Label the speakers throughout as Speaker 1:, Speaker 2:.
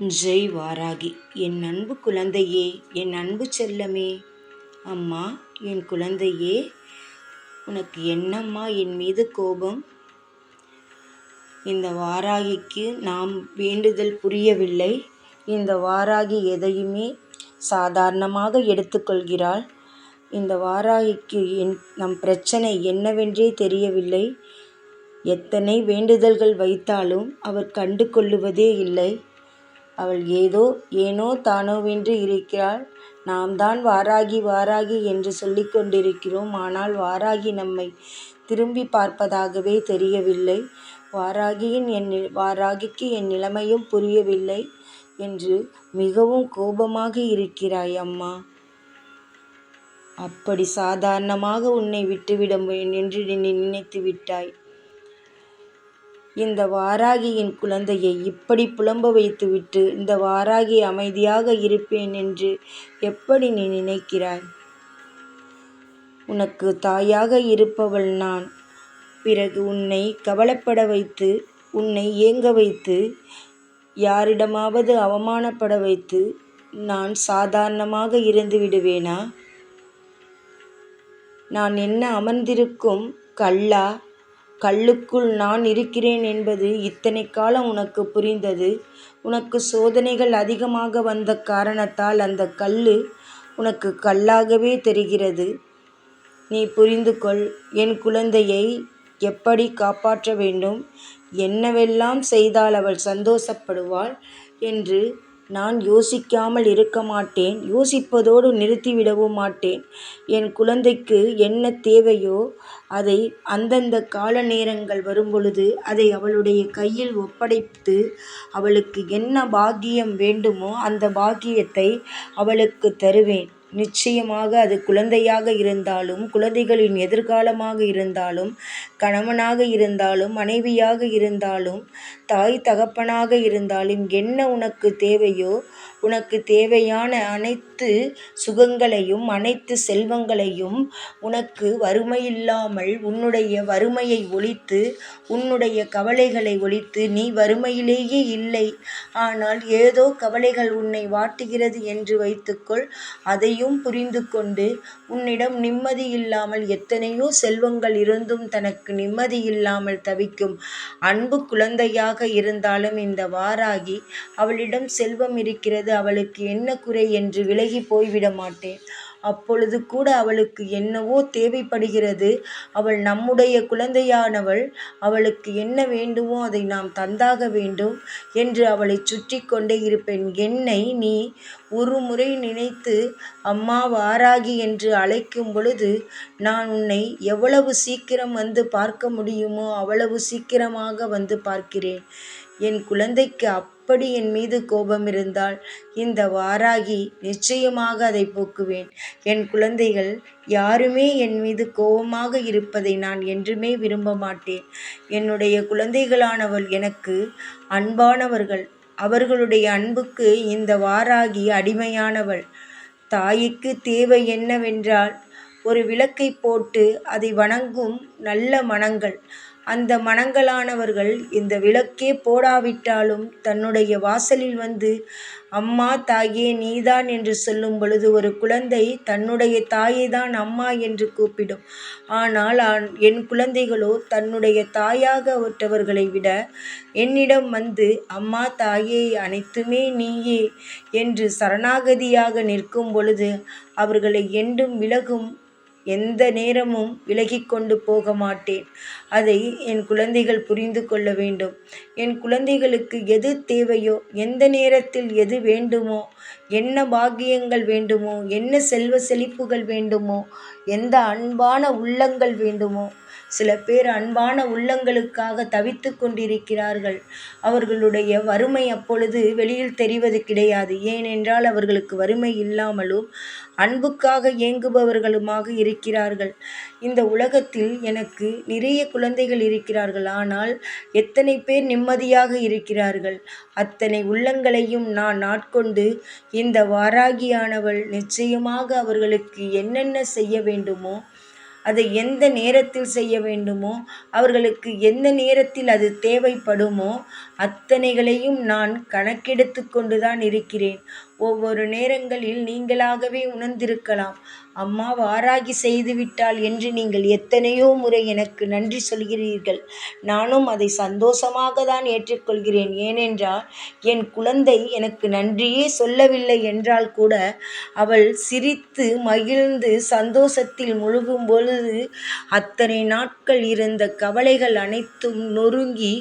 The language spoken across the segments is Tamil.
Speaker 1: ஜெய் வாராகி. என் அன்பு குழந்தையே என் அன்பு செல்லமே. அம்மா என் குழந்தையே உனக்கு என்னம்மா என் மீது கோபம்? இந்த வாராகிக்கு நாம் வேண்டுதல் புரியவில்லை. இந்த வாராகி எதையுமே சாதாரணமாக எடுத்துக்கொள்கிறாள். இந்த வாராகிக்கு என் நம் பிரச்சனை என்னவென்றே தெரியவில்லை. எத்தனை வேண்டுதல்கள் வைத்தாலும் அவர் கண்டு கொள்ளுவதே இல்லை. அவள் ஏதோ ஏனோ தானோவென்று இருக்கிறாள். நாம் தான் வாராகி வாராகி என்று சொல்லிக் கொண்டிருக்கிறோம். ஆனால் வாராகி நம்மை திரும்பி பார்ப்பதாகவே தெரியவில்லை. வாராகியின் என் வாராகிக்கு என் நிலைமையும் புரியவில்லை என்று மிகவும் கோபமாக இருக்கிறாய் அம்மா. அப்படி சாதாரணமாக உன்னை விட்டுவிட என்று நினைத்து விட்டாய். இந்த வாராகியின் குழந்தையை இப்படி புலம்ப வைத்துவிட்டு இந்த வாராகி அமைதியாக இருப்பேன் என்று எப்படி நீ நினைக்கிறாய்? உனக்கு தாயாக இருப்பவள் நான். பிறகு உன்னை கவலைப்பட வைத்து உன்னை ஏங்க வைத்து யாரிடமாவது அவமானப்பட வைத்து நான் சாதாரணமாக இருந்து விடுவேனா? நான் என்ன அமர்ந்திருக்கும் கல்லா கல்லுக்குள் நான் இருக்கிறேன் என்பது இத்தனை காலம் உனக்கு புரிந்தது? உனக்கு சோதனைகள் அதிகமாக வந்த காரணத்தால் அந்த கல் உனக்கு கல்லாகவே தெரிகிறது. நீ புரிந்து கொள் என் குழந்தையை எப்படி காப்பாற்ற வேண்டும்? என்னவெல்லாம் செய்தால் அவள் சந்தோஷப்படுவாள்? என்று நான் யோசிக்காமல் இருக்க மாட்டேன். யோசிப்பதோடு நிறுத்திவிடவும் மாட்டேன். என் குழந்தைக்கு என்ன தேவையோ அதை அந்தந்த கால நேரங்கள் வரும்பொழுது அதை அவளுடைய கையில் ஒப்படைத்து அவளுக்கு என்ன பாக்கியம் வேண்டுமோ அந்த பாக்கியத்தை அவளுக்கு தருவேன். நிச்சயமாக அது குழந்தையாக இருந்தாலும் குழந்தைகளின் எதிர்காலமாக இருந்தாலும் கணவனாக இருந்தாலும் மனைவியாக இருந்தாலும் தாய் தகப்பனாக இருந்தாலும் என்ன உனக்கு தேவையோ உனக்கு தேவையான அனைத்து சுகங்களையும் அனைத்து செல்வங்களையும் உனக்கு வறுமையில்லாமல் உன்னுடைய வறுமையை ஒழித்து உன்னுடைய கவலைகளை ஒழித்து நீ வறுமையிலேயே இல்லை. ஆனால் ஏதோ கவலைகள் உன்னை வாட்டுகிறது என்று வைத்துக்கொள். அதையும் புரிந்து கொண்டு உன்னிடம் நிம்மதி இல்லாமல் எத்தனையோ செல்வங்கள் இருந்தும் தனக்கு நிம்மதி இல்லாமல் தவிக்கும் அன்பு குழந்தையாக இருந்தாலும் இந்த வாராகி அவளிடம் செல்வம் இருக்கிறது. அவளுக்கு என்ன குறை என்று விலகி போய்விட மாட்டேன். அப்பொழுது கூட அவளுக்கு என்னவோ தேவைப்படுகிறது. அவள் நம்முடைய குழந்தையானவள். அவளுக்கு என்ன வேண்டுமோ அதை நாம் தந்தாக வேண்டும் என்று அவளை சுற்றி கொண்டே இருப்பேன். என்னை நீ ஒரு முறை நினைத்து அம்மா வாராகி என்று அழைக்கும் பொழுது நான் உன்னை எவ்வளவு சீக்கிரம் வந்து பார்க்க முடியுமோ அவ்வளவு சீக்கிரமாக வந்து பார்க்கிறேன். என் குழந்தைக்கு அப்படி என் மீது கோபம் இருந்தால் இந்த வாராகி நிச்சயமாக அதை போக்குவேன். என் குழந்தைகள் யாருமே என் மீது கோபமாக இருப்பதை நான் என்றுமே விரும்ப மாட்டேன். என்னுடைய குழந்தைகளானவள் எனக்கு அன்பானவர்கள். அவர்களுடைய அன்புக்கு இந்த வாராகி அடிமையானவள். தாய்க்கு தேவை என்னவென்றால் ஒரு விளக்கை போட்டு அதை வணங்கும் நல்ல மனங்கள். அந்த மனங்களானவர்கள் இந்த விளக்கே போடாவிட்டாலும் தன்னுடைய வாசலில் வந்து அம்மா தாயே நீதான் என்று சொல்லும் பொழுது ஒரு குழந்தை தன்னுடைய தாயை தான் அம்மா என்று கூப்பிடும். ஆனால் என் குழந்தைகளோ தன்னுடைய தாயாக விட்டவர்களை விட என்னிடம் வந்து அம்மா தாயே அனைத்துமே நீயே என்று சரணாகதியாக நிற்கும் பொழுது அவர்களை என்றும் விலகும் எந்த நேரமும் விலகி கொண்டு போக மாட்டேன். அதை என் குழந்தைகள் புரிந்து கொள்ள வேண்டும். என் குழந்தைகளுக்கு எது தேவையோ எந்த நேரத்தில் எது வேண்டுமோ என்ன பாக்கியங்கள் வேண்டுமோ என்ன செல்வ செழிப்புகள் வேண்டுமோ எந்த அன்பான உள்ளங்கள் வேண்டுமோ சில பேர் அன்பான உள்ளங்களுக்காக தவித்து கொண்டிருக்கிறார்கள். அவர்களுடைய வறுமை அப்பொழுது வெளியில் தெரிவது கிடையாது. ஏனென்றால் அவர்களுக்கு வறுமை இல்லாமலும் அன்புக்காக ஏங்குபவர்களுமாக இருக்கிறார்கள். இந்த உலகத்தில் எனக்கு நிறைய குழந்தைகள் இருக்கிறார்கள். ஆனால் எத்தனை பேர் நிம்மதியாக இருக்கிறார்கள்? அத்தனை உள்ளங்களையும் நான் நாட்கொண்டு இந்த வாராகியானவள் நிச்சயமாக அவர்களுக்கு என்னென்ன செய்ய வேண்டுமோ அதை எந்த நேரத்தில் செய்ய வேண்டுமோ அவர்களுக்கு எந்த நேரத்தில் அது தேவைப்படுமோ அத்தனைகளையும் நான் கணக்கெடுத்துக் கொண்டுதான் இருக்கிறேன். ஒவ்வொரு நேரங்களில் நீங்களாகவே உணர்ந்திருக்கலாம். அம்மா வாராகி செய்துவிட்டாள் என்று நீங்கள் எத்தனையோ முறை எனக்கு நன்றி சொல்கிறீர்கள். நானும் அதை சந்தோஷமாக தான் ஏற்றுக்கொள்கிறேன். ஏனென்றால் என் குழந்தை எனக்கு நன்றியே சொல்லவில்லை என்றால் கூட அவள் சிரித்து மகிழ்ந்து சந்தோஷத்தில் முழுகும் பொழுது அத்தனை நாட்கள் இருந்த கவலைகள் அனைத்தும் நொறுங்கி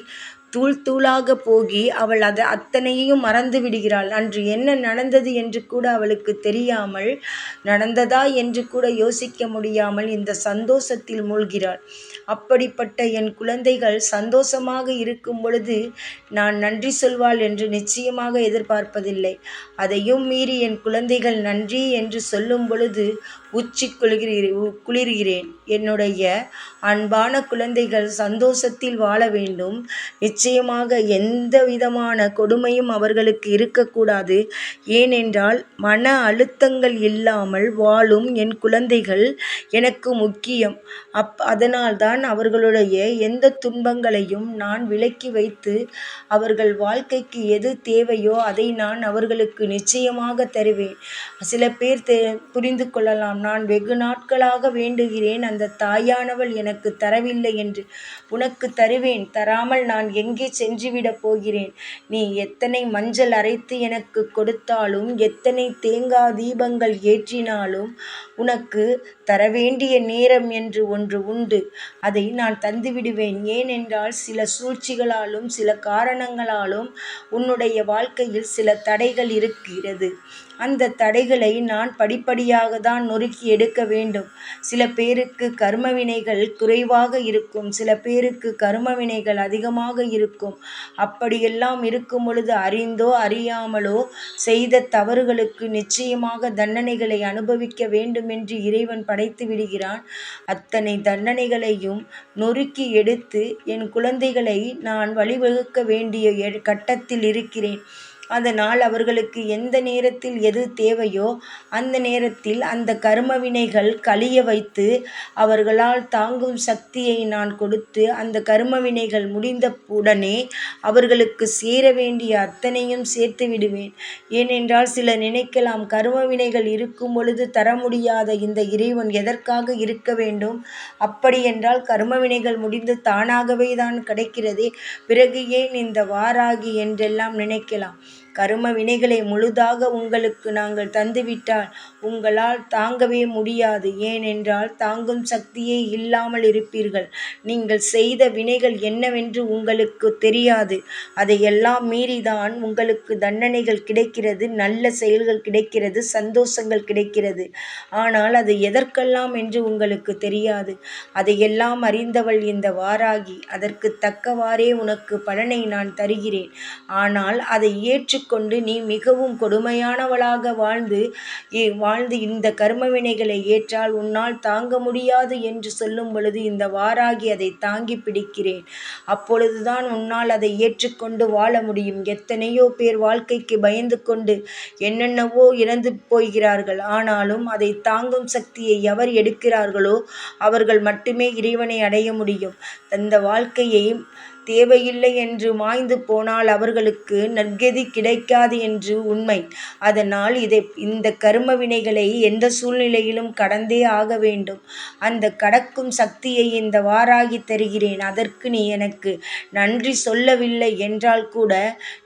Speaker 1: தூள் தூளாக போகி அவள் அது அத்தனையையும் மறந்து விடுகிறாள். அன்று என்ன நடந்தது என்று கூட அவளுக்கு தெரியாமல் நடந்ததா என்று கூட யோசிக்க முடியாமல் இந்த சந்தோஷத்தில் மூழ்கிறாள். அப்படிப்பட்ட என் குழந்தைகள் சந்தோஷமாக இருக்கும் பொழுது நான் நன்றி சொல்வாள் என்று நிச்சயமாக எதிர்பார்ப்பதில்லை. அதையும் மீறி என் குழந்தைகள் நன்றி என்று சொல்லும் பொழுது உச்சி குளிர்கிறேன். என்னுடைய அன்பான குழந்தைகள் சந்தோஷத்தில் வாழ வேண்டும். நிச்சயமாக எந்த விதமான கொடுமையும் அவர்களுக்கு இருக்கக்கூடாது. ஏனென்றால் மன அழுத்தங்கள் இல்லாமல் வாழும் என் குழந்தைகள் எனக்கு முக்கியம். அப் அதனால்தான் அவர்களுடைய எந்த துன்பங்களையும் நான் விலக்கி வைத்து அவர்கள் வாழ்க்கைக்கு எது தேவையோ அதை நான் அவர்களுக்கு நிச்சயமாக தருவேன். சில பேர் தெ புரிந்து கொள்ளலாம் நான் வெகு நாட்களாக வேண்டுகிறேன் அந்த தாயானவள் எனக்கு தரவில்லை என்று. உனக்குத் தருவேன். தராமல் நான் எங்கே சென்றுவிடப் போகிறேன்? நீ எத்தனை மஞ்சள் அரைத்து எனக்கு கொடுத்தாலும் எத்தனை தேங்காய் தீபங்கள் ஏற்றினாலும் உனக்குத் தரவேண்டிய நேரம் என்று ஒன்று உண்டு. அதை நான் தந்துவிடுவேன். ஏனென்றால் சில சூழ்ச்சிகளாலும் சில காரணங்களாலும் உன்னுடைய வாழ்க்கையில் சில தடைகள் இருக்கிறது. அந்த தடைகளை நான் படிப்படியாக தான் நொறுக்கி எடுக்க வேண்டும். சில பேருக்கு கர்மவினைகள் குறைவாக இருக்கும். சில பேருக்கு கர்மவினைகள் அதிகமாக இருக்கும். இருக்கும் அப்படியெல்லாம் இருக்கும் பொழுது அறிந்தோ அறியாமலோ செய்த தவறுகளுக்கு நிச்சயமாக தண்டனைகளை அனுபவிக்க வேண்டுமென்று இறைவன் படைத்து விடுகிறான். அத்தனை தண்டனைகளையும் நொறுக்கி எடுத்து என் குழந்தைகளை நான் வழிவகுக்க வேண்டிய கட்டத்தில் இருக்கிறேன். அதனால் அவர்களுக்கு எந்த நேரத்தில் எது தேவையோ அந்த நேரத்தில் அந்த கர்ம வினைகள் கழிய வைத்து அவர்களால் தாங்கும் சக்தியை நான் கொடுத்து அந்த கர்ம வினைகள் முடிந்த உடனே அவர்களுக்கு சேர வேண்டிய அத்தனையும் சேர்த்து விடுவேன். ஏனென்றால் சிலர் நினைக்கலாம் கர்ம வினைகள் இருக்கும் பொழுது தர முடியாத இந்த இறைவன் எதற்காக இருக்க வேண்டும்? அப்படியென்றால் கர்ம வினைகள் முடிந்து தானாகவே தான் கிடைக்கிறதே பிறகு ஏன் இந்த வாராகி என்றெல்லாம் நினைக்கலாம். கரும வினைகளை முழுதாக உங்களுக்கு நாங்கள் தந்துவிட்டால் உங்களால் தாங்கவே முடியாது. ஏனென்றால் தாங்கும் சக்தியே இல்லாமல் இருப்பீர்கள். நீங்கள் செய்த வினைகள் என்னவென்று உங்களுக்கு தெரியாது. அதையெல்லாம் மீறிதான் உங்களுக்கு தண்டனைகள் கிடைக்கிறது நல்ல செயல்கள் கிடைக்கிறது சந்தோஷங்கள் கிடைக்கிறது. ஆனால் அது எதற்கெல்லாம் என்று உங்களுக்கு தெரியாது. அதையெல்லாம் அறிந்தவள் இந்த வாராகி. அதற்குத் தக்கவாறே உனக்கு பலனை நான் தருகிறேன். ஆனால் அதை ஏற்று கொண்டு நீ மிகவும் கொடுமையானவளாக வாழ்ந்து வாழ்ந்து இந்த கர்மவினைகளை ஏற்றால் உன்னால் தாங்க முடியாது என்று சொல்லும் பொழுது இந்த வாராகி அதை தாங்கிப் பிடிக்கிறேன். அப்பொழுதுதான் உன்னால் அதை ஏற்றுக்கொண்டு வாழ முடியும். எத்தனையோ பேர் வாழ்க்கைக்கு பயந்து கொண்டு என்னென்னவோ இறந்து போகிறார்கள். ஆனாலும் அதை தாங்கும் சக்தியை எவர் எடுக்கிறார்களோ அவர்கள் மட்டுமே இறைவனை அடைய முடியும். இந்த வாழ்க்கையை தேவையில்லை என்று மாய்ந்து போனால் அவர்களுக்கு நற்கதி கிடைக்காது என்று உண்மை. அதனால் இதை இந்த கர்ம வினைகளை எந்த சூழ்நிலையிலும் கடந்தே ஆக வேண்டும். அந்த கடக்கும் சக்தியை இந்த வாராகி தருகிறேன். அதற்கு நீ எனக்கு நன்றி சொல்லவில்லை என்றால் கூட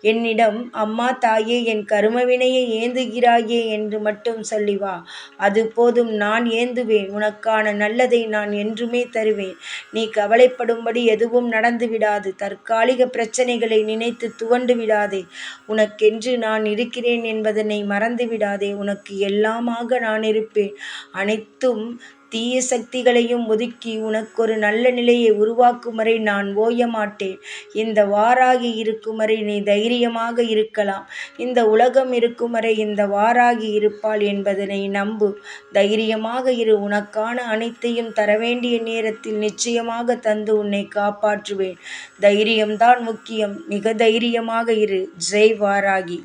Speaker 1: என்னிடம் அம்மா தாயே என் கருமவினையை ஏந்துகிறாயே என்று மட்டும் சொல்லி வா. அது போதும் நான் ஏந்துவேன். உனக்கான நல்லதை நான் என்றுமே தருவேன். நீ கவலைப்படும்படி எதுவும் நடந்து விடாது. தற்காலிக பிரச்சனைகளை நினைத்து துவண்டு விடாதே. உனக்கென்று நான் இருக்கிறேன் என்பதனை மறந்து விடாதே. உனக்கு எல்லாமாக நான் இருப்பேன். அனைத்தும் தீய சக்திகளையும் ஒதுக்கி உனக்கொரு நல்ல நிலையை உருவாக்கும் வரை நான் ஓய மாட்டேன். இந்த வாராகி இருக்கும் வரை நீ தைரியமாக இருக்கலாம். இந்த உலகம் இருக்கும் வரை இந்த வாராகி இருப்பாள் என்பதனை நம்பு. தைரியமாக இரு. உனக்கான அனைத்தையும் தர வேண்டிய நேரத்தில் நிச்சயமாக தந்து உன்னை காப்பாற்றுவேன். தைரியம்தான் முக்கியம். மிக தைரியமாக இரு. ஜெய் வாராகி.